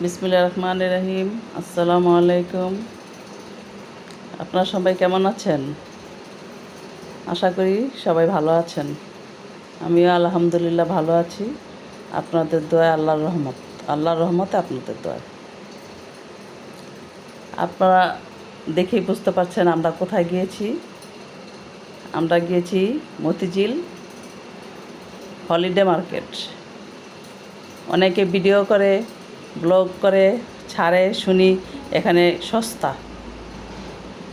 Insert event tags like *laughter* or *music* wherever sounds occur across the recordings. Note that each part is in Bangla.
বিসমিল্লা রহমান রহিম। আসসালামু আলাইকুম আপনারা সবাই কেমন আছেন? আশা করি সবাই ভালো আছেন। আমিও আলহামদুলিল্লাহ ভালো আছি। আপনাদের দোয়া আল্লাহর রহমত। আল্লাহর রহমতে আপনাদের দোয়া আপনারা দেখেই বুঝতে পারছেন আমরা কোথায় গিয়েছি। আমরা গিয়েছি মতিঝিল হলিডে মার্কেট। অনেকে ভিডিও করে ব্লগ করে, ছাড়ে, শুনি, এখানে সস্তা।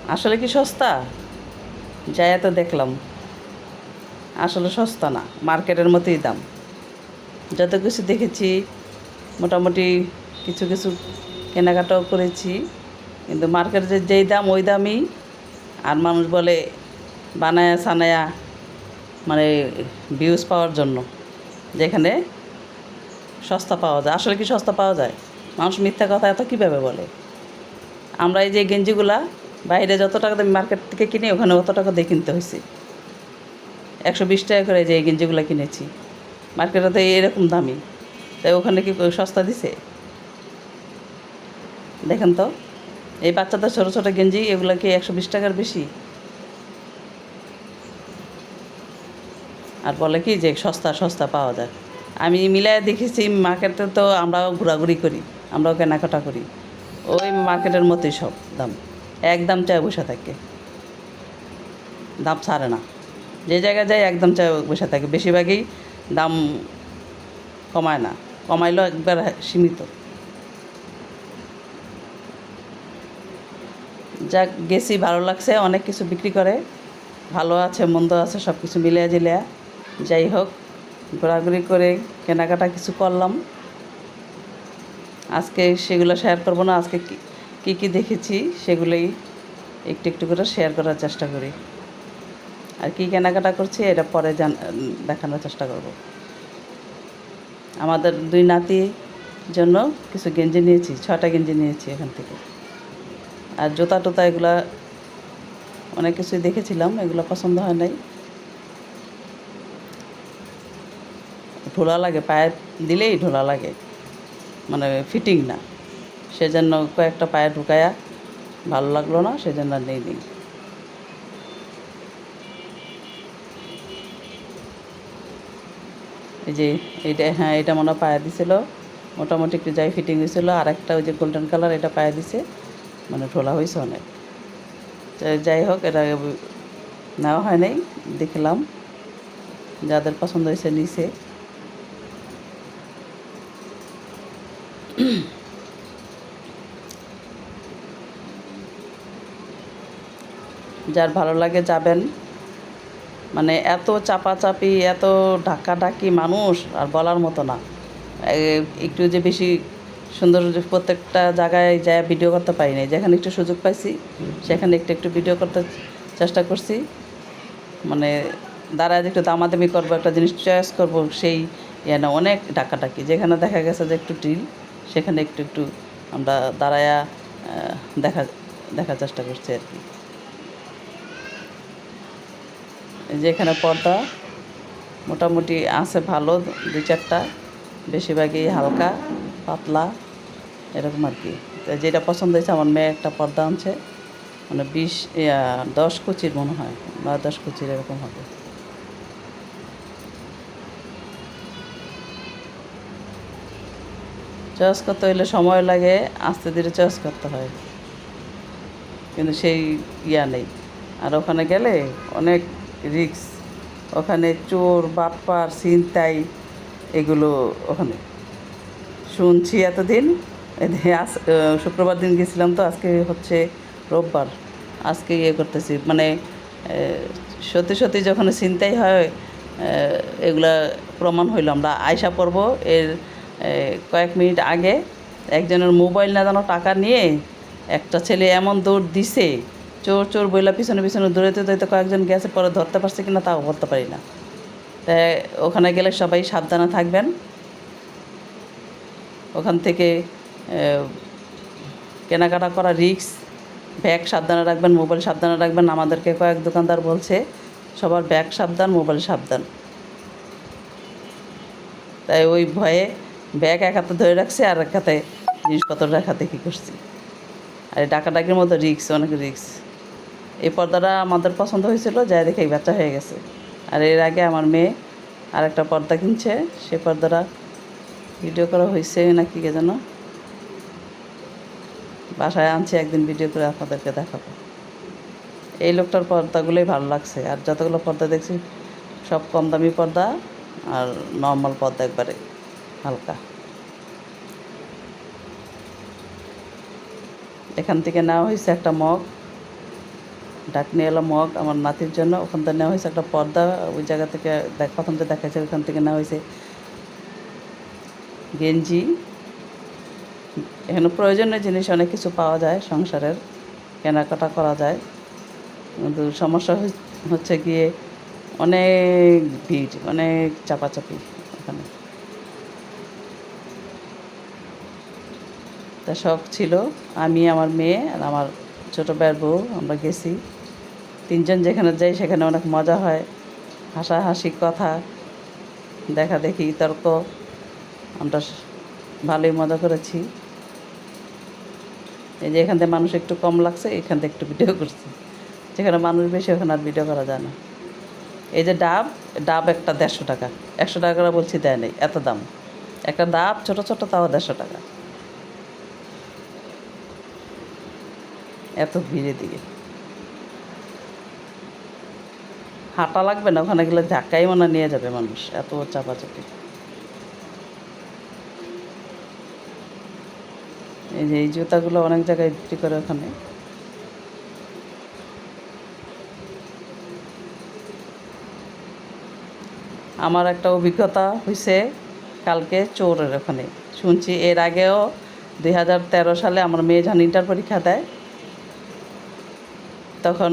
আসলে কি সস্তা? যাই তো দেখলাম। আসলে সস্তা না, মার্কেটের মতোই দাম। যত কিছু দেখেছি, মোটামুটি কিছু কিছু কেনাকাটাও করেছি, কিন্তু মার্কেটের যেই দাম, ওই দামই। আর মানুষ বলে, বানায়া সানায়া মানে ভিউজ পাওয়ার জন্য। যেখানে সস্তা পাওয়া যায়। আসলে কি সস্তা পাওয়া যায়? মানুষ মিথ্যা কথা এত কীভাবে বলে? আমরা এই যে গেঞ্জিগুলা, বাইরে যত টাকা দাম মার্কেট থেকে কিনে, ওখানে অত টাকা দিয়ে কিনতে হয়েছে একশো বিশ টাকা করে যে এই গেঞ্জিগুলো কিনেছি। মার্কেটে তো এরকম দামি। তাই ওখানে কি সস্তা দিছে? দেখেন তো, এই বাচ্চাদের ছোটো ছোটো গেঞ্জি, এগুলো কি একশো বিশ টাকার বেশি? আর বলে কি যে সস্তা সস্তা পাওয়া যায়। আমি মিলাই দেখেছি মার্কেটে তো আমরাও ঘোরাঘুরি করি, আমরাও কেনাকাটা করি। ওই মার্কেটের মতোই সব দাম একদম চায় বসে থাকে। দাম ছাড়ে না। যে জায়গায় যায় একদম চায় বসে থাকে, বেশিরভাগই দাম কমায় না, কমাইলেও একবার সীমিত। যাক, গেছি, ভালো লাগছে, অনেক কিছু বিক্রি করে, ভালো আছে, মন্দ আছে সব কিছু মিলিয়া জিলিয়া যাই হোক। ঘোরাঘুরি করে কেনাকাটা কিছু করলাম। আজকে সেগুলো শেয়ার করব না, আজকে কি- কী দেখেছি সেগুলোই একটু একটু করে শেয়ার করার চেষ্টা করি। আর কী কেনাকাটা করছি এটা পরে জান, দেখানোর চেষ্টা করব। আমাদের দুই নাতি জন্য কিছু গেঞ্জি নিয়েছি ছটা গেঞ্জি নিয়েছি এখান থেকে। আর জুতা টোতা এগুলা অনেক কিছুই দেখেছিলাম, এগুলো পছন্দ হয় নাই। ঢোলা লাগে, পায়ে দিলেই ঢোলা লাগে। মানে ফিটিং না। সেজন্য কয়েকটা পায়ে ঢুকায়া ভালো লাগল না, সেজন্য আর নেই নিই এই যে এইটা হ্যাঁ এটা মনে হয় পায়ে দিছিল। মোটামুটি একটু যাই ফিটিং হয়েছিল আর একটা ওই যে গোল্ডেন কালার এটা পায়ে দিছে। মানে ঢোলা হয়েছে অনেক। যাই হোক, এটা নেওয়া হয় নাই, দেখলাম। যাদের পছন্দ হয়েছে নিছে। *clears throat* যার ভালো লাগে যাবেন। মানে এত চাপাচাপি, এত ধাক্কাধাক্কি মানুষ আর বলার মতো না। একটু যে বেশি সুন্দর প্রত্যেকটা জায়গায় যায় ভিডিও করতে পারি নাই। যেখানে একটু সুযোগ পাইছি, সেখানে একটু একটু ভিডিও করতে চেষ্টা করছি। মানে দাঁড়ায় একটু দামাদামি করব, একটা জিনিস চয়েস করব, সেই ইয়ে না, অনেক ডাকাডাকি যেখানে দেখা গেছে যে একটু ডিল সেখানে একটু একটু আমরা দাঁড়ায়া দেখা, দেখার চেষ্টা করছি আর কি। এই যে এখানে পর্দা, মোটামুটি আছে ভালো, দুই চারটা, বেশিরভাগই হালকা, পাতলা, এরকম আর কি। যেটা পছন্দ হয়েছে, আমার মেয়ে একটা পর্দা আনছে মানে বিশ দশ কুচির মনে হয়, বা দশ কুচির এরকম হবে। চয়েস করতে হলে সময় লাগে, আস্তে ধীরে চয়েস করতে হয়। কিন্তু সেই ইয়া নেই। আর ওখানে গেলে অনেক রিক্স ওখানে চোর বাটপার ছিনতাই এগুলো ওখানে। শুনছি এতদিন আজ শুক্রবার দিন গেছিলাম তো, আজকে হচ্ছে রোববার। আজকে ইয়ে করতেছি মানে সত্যি সত্যি যখন ছিনতাই হয় এগুলা প্রমাণ হইল। আমরা আয়সা পর্ব এর কয়েক মিনিট আগে একজনের মোবাইল না যেন টাকা নিয়ে একটা ছেলে এমন দৌড় দিছে, চোর চোর বইলা পিছনে পিছনে দৌড়াতে দৌড়াতে কয়েকজন গেছে, পরে ধরতে পারছে কিনা তাও বলতে পারি না। তাই ওখানে গেলে সবাই সাবধানে থাকবেন। ওখান থেকে কেনাকাটা করা রিক্স ব্যাগ সাবধানে রাখবেন, মোবাইল সাবধানে রাখবেন। আমাদেরকে কয়েক দোকানদার বলছে, সবার ব্যাগ সাবধান, মোবাইল সাবধান। তাই ওই ভয়ে ব্যাগ এক হাতে ধরে রাখছে আর এক হাতে জিনিসপত্র রাখা দেখি করছি? আর ডাকাডাকির মতো রিক্স অনেক রিক্স এই পর্দাটা আমাদের পছন্দ হয়েছিল, যাই দেখে এই বাচ্চা হয়ে গেছে। আর এর আগে আমার মেয়ে আর একটা পর্দা কিনছে, সে পর্দাটা ভিডিও করা হয়েছে নাকি কে যেন বাসায় আনছি, একদিন ভিডিও করে আপনাদেরকে দেখাবো। এই লোকটার পর্দাগুলোই ভালো লাগছে, আর যতগুলো পর্দা দেখছি, সব কম দামি পর্দা আর নর্মাল পর্দা একবারে। হালকা। এখান থেকে নেওয়া হয়েছে একটা মগ। ডাকনি এলো মগ আমার নাতির জন্য। ওখান থেকে নেওয়া হয়েছে একটা পর্দা। ওই জায়গা থেকে দেখ প্রথম যে দেখাচ্ছে ওখান থেকে নেওয়া হয়েছে গেঞ্জি। এখানে প্রয়োজনীয় জিনিস অনেক কিছু পাওয়া যায় সংসারের। কেনাকাটা করা যায়। কিন্তু সমস্যা হচ্ছে গিয়ে অনেক ভিড়, অনেক চাপাচাপি ওখানে তা শখ ছিল। আমি, আমার মেয়ে আর আমার ছোটো ভাইয়ের বউ, আমরা গেছি। তিনজন যেখানে যাই, সেখানে অনেক মজা হয়। হাসাহাসি, কথা, দেখা দেখি, তর্ক। আমরা ভালোই মজা করেছি। এই যে এখান থেকে মানুষ একটু কম লাগছে, এখান থেকে একটু ভিডিও করছি। যেখানে মানুষ বেশি, ওখানে আর ভিডিও করা যায় না। এই যে ডাব ডাব একটা দেড়শো টাকা। একশো টাকা করে বলছি দেয় নেই, এত দাম। একটা ডাব ছোটো ছোটো, তাও দেড়শো টাকা। এত ভিড়ে দিকে হাঁটা লাগবে না, ওখানে গেলে ধাক্কাই মনে নিয়ে যাবে মানুষ, এত চাপাচাপি। এই যে এই জুতাগুলো অনেক জায়গায় বিক্রি করে ওখানে। আমার একটা অভিজ্ঞতা হয়েছে কালকে চোরের ওখানে। শুনছি এর আগেও দুই হাজার তেরো সালে আমার মেয়ে যখন ইন্টার পরীক্ষা দেয়। তখন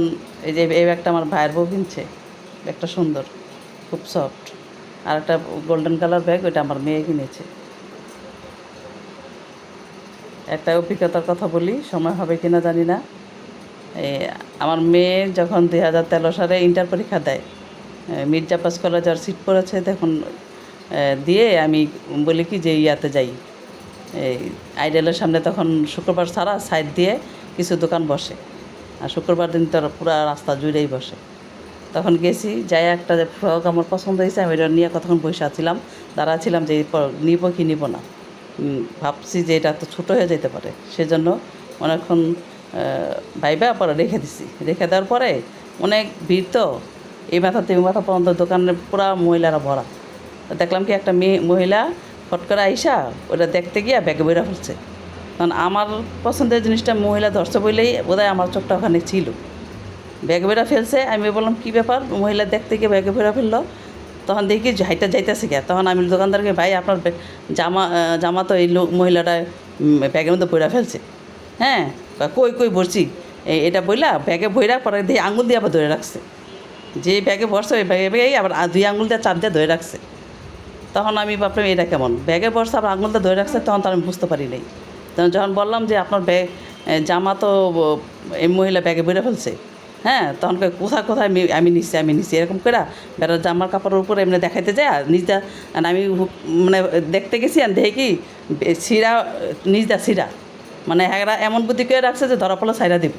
এই যে এই ব্যাগটা আমার ভাইয়ের বউ কিনছে, ব্যাগটা সুন্দর, খুব সফট আর একটা গোল্ডেন কালার ব্যাগ ওইটা আমার মেয়ে কিনেছে। একটা অভিজ্ঞতার কথা বলি, সময় হবে কিনা জানি না। আমার মেয়ে যখন দুই হাজার তেরো সালে ইন্টার পরীক্ষা দেয় মির্জাপাস কলেজ আর সিট পড়েছে, তখন দিয়ে আমি বলি কি যে ইয়াতে যাই। এই আইডিয়ালের সামনে তখন শুক্রবার সারা সাইড দিয়ে কিছু দোকান বসে। আর শুক্রবার দিন তো পুরো রাস্তা জুড়েই বসে। তখন গেছি যাই একটা যে ফ্রক আমার পছন্দ হয়েছে, আমি এটা নিয়ে কতক্ষণ বসে আছিলাম দাঁড়া ছিলাম যে নিব কি নিব না। ভাবছি যে এটা তো ছোটো হয়ে যেতে পারে, সেজন্য অনেকক্ষণ ভাইবা পরে রেখে দিছি। রেখে দেওয়ার পরে অনেক ভিড় তো, এই মাথা থেকে মাথা পর্যন্ত দোকানে পুরা মহিলারা ভরা। দেখলাম কি একটা মেয়ে, মহিলা ফট করে আইসা, ওটা দেখতে গিয়া ব্যাগে বইরা ফেলছে। কারণ আমার পছন্দের জিনিসটা মহিলা ধরছে বলেই বোধহয় আমার চোখটা ওখানে ছিল। ব্যাগ বেড়া ফেলছে, আমি বললাম, কী ব্যাপার? মহিলা দেখতে গিয়ে ব্যাগে বেড়া ফেলল? তখন দেখি হাইটা যাইতেছে গে তখন আমি দোকানদারকে, ভাই, আপনার জামা জামা তো এই লোক মহিলাটা ব্যাগের মধ্যে বইরা ফেলছে। হ্যাঁ কই কই বলছি এটা বইলা, ব্যাগে বইরা পরে দিয়ে আঙুল দিয়ে আবার ধরে রাখছে। যে ব্যাগে বসছে ওই ব্যাগে ব্যাগে আবার দুই আঙুল দিয়ে চাপ দিয়ে ধরে রাখছে। তখন আমি ভাবলাম, এটা কেমন? ব্যাগে বসছে আবার আঙুলটা ধরে রাখছে, তখন তো আমি বুঝতে পারি নাই। যখন বললাম যে আপনার ব্যাগ জামা তো এই মহিলা ব্যাগে বেড়ে ফেলছে। হ্যাঁ তখন কোথায় কোথায় আমি আমি নিচ্ছি আমি নিচ্ছি এরকম করে বেড়ার জামার কাপড়ের উপরে এমনি দেখাইতে যায় আর আর আমি মানে দেখতে গেছি আর দেখি সিরা নিজদা সিরা মানে এরা এমন বুদ্ধি করে রাখছে যে ধরা পড়ল সাইরা দিব।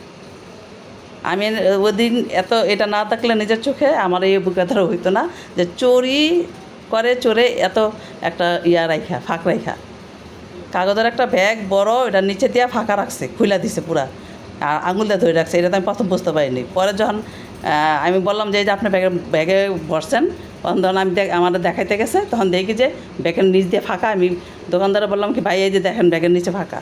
আমি ওদিন এত এটা না থাকলে নিজের চোখে আমার এই অভিজ্ঞতা হইতো না যে চোরি করে, চোরে এত একটা ইয়া রাইখা, ফাঁক রাইখা। কাগজের একটা ব্যাগ বড়, এটা নিচে দিয়ে ফাঁকা রাখছে খুলে দিছে পুরা। আর আঙুল দিয়ে ধরে রাখছে, এটা তো আমি প্রথম বুঝতে পারিনি। পরে যখন আমি বললাম যে আপনি ব্যাগে ব্যাগে বসছেন, তখন ধরুন আমি আমাদের দেখাইতে গেছে, তখন দেখি যে ব্যাগের নিচ দিয়ে ফাঁকা, আমি দোকানদারে বললাম কি, ভাই, এই যে দেখেন ব্যাগের নিচে ফাঁকা।